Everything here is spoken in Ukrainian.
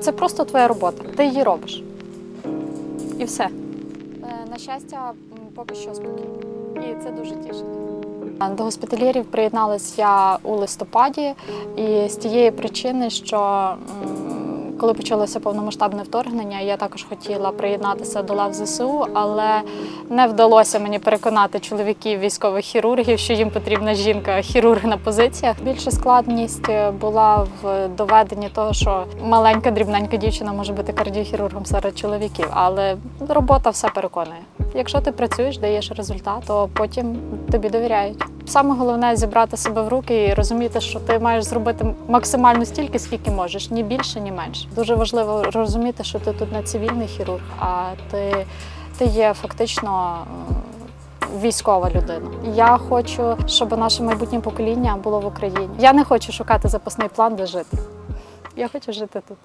Це просто твоя робота. Ти її робиш. І все. Е, На щастя, поки що спокійно. І це дуже тішить. До госпітальєрів приєдналась я у листопаді, і з тієї причини, що коли почалося повномасштабне вторгнення, я також хотіла приєднатися до лав ЗСУ, але не вдалося мені переконати чоловіків військових хірургів, що їм потрібна жінка хірург на позиціях. Більша складність е, була в доведенні того, що маленька дрібненька дівчина може бути кардіохірургом серед чоловіків, але робота все переконує. Якщо ти працюєш, даєш результат, то потім тобі довіряють. Саме головне зібрати себе в руки і розуміти, що ти маєш зробити максимально стільки, скільки можеш, ні більше, ні менше. Дуже важливо розуміти, що ти тут не цивільний хірург, а ти, ти є фактично. е, Військова людина. Я хочу, щоб наше майбутнє покоління було в Україні. Я не хочу шукати запасний план, де жити. Я хочу жити тут.